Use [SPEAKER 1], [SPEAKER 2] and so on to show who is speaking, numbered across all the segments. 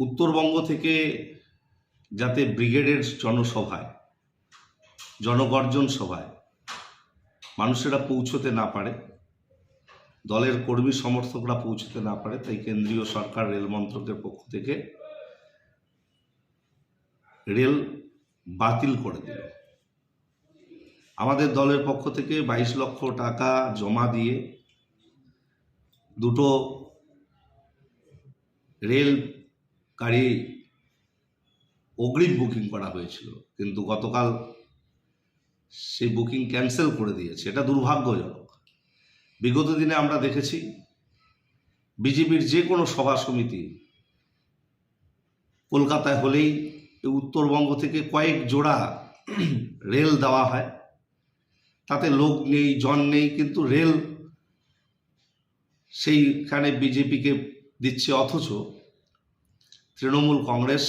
[SPEAKER 1] উত্তরবঙ্গ থেকে যাতে ব্রিগেডের জনসভায়, জনগর্জন সভায় মানুষেরা পৌঁছতে না পারে, দলের কর্মী সমর্থকরা পৌঁছতে না পারে, তাই কেন্দ্রীয় সরকার রেল মন্ত্রকের পক্ষ থেকে রেল বাতিল করে দিল। আমাদের দলের পক্ষ থেকে বাইশ লক্ষ টাকা জমা দিয়ে দুটো রেল গাড়ি অগ্রিম বুকিং করা হয়েছিল, কিন্তু গতকাল সেই বুকিং ক্যান্সেল করে দিয়েছে। এটা দুর্ভাগ্যজনক। বিগত দিনে আমরা দেখেছি বিজেপির যে কোনো সভা সমিতি কলকাতায় হলেই উত্তরবঙ্গ থেকে কয়েক জোড়া রেল দেওয়া হয়। তাতে লোক নেই, জন নেই, কিন্তু রেল সেইখানে বিজেপিকে দিচ্ছে। অথচ তৃণমূল কংগ্রেস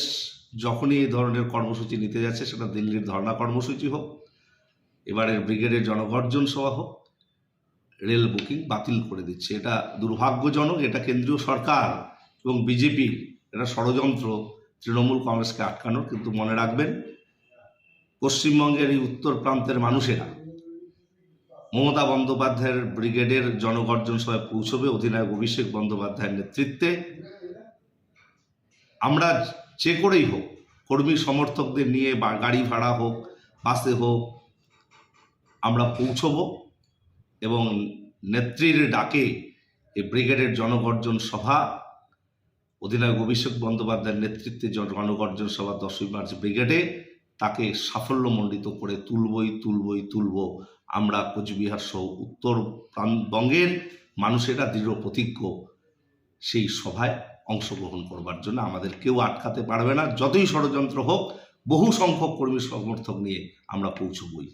[SPEAKER 1] যখনই এই ধরনের কর্মসূচি নিতে যাচ্ছে, সেটা দিল্লির ধর্ণা কর্মসূচি হোক, এবারের ব্রিগেডের জনগর্জন সভা হোক, রেল বুকিং বাতিল করে দিচ্ছে। এটা দুর্ভাগ্যজনক, এটা কেন্দ্রীয় সরকার এবং বিজেপির এটা ষড়যন্ত্র তৃণমূল কংগ্রেসকে আটকানোর, কিন্তু মনে রাখবেন, পশ্চিমবঙ্গের এই উত্তর প্রান্তের মানুষেরা মমতা বন্দ্যোপাধ্যায়ের ব্রিগেডের জনগর্জন সভায় পৌঁছবে, অধিনায়ক অভিষেক বন্দ্যোপাধ্যায়ের নেতৃত্বে। আমরা যে করেই হোক, কর্মী সমর্থকদের নিয়ে বা গাড়ি ভাড়া হোক, বাসে হোক, আমরা পৌঁছব এবং নেত্রীর ডাকে এই ব্রিগেডের জনগর্জন সভা, অধিনায়ক অভিষেক বন্দ্যোপাধ্যায়ের নেতৃত্বে জন- জনগর্জন সভা দশই মার্চ ব্রিগেডে তাকে সাফল্যমণ্ডিত করে তুলবই তুলবই, তুলব। আমরা কোচবিহার সহ উত্তর প্রান্তবঙ্গের মানুষেরা দৃঢ় প্রতিজ্ঞ সেই সভায় অংশগ্রহণ করবার জন্য আমাদের কেউ আটকাতে পারবে না। যতই ষড়যন্ত্র হোক, বহু সংখ্যক কর্মী সমর্থক নিয়ে আমরা পৌঁছবই।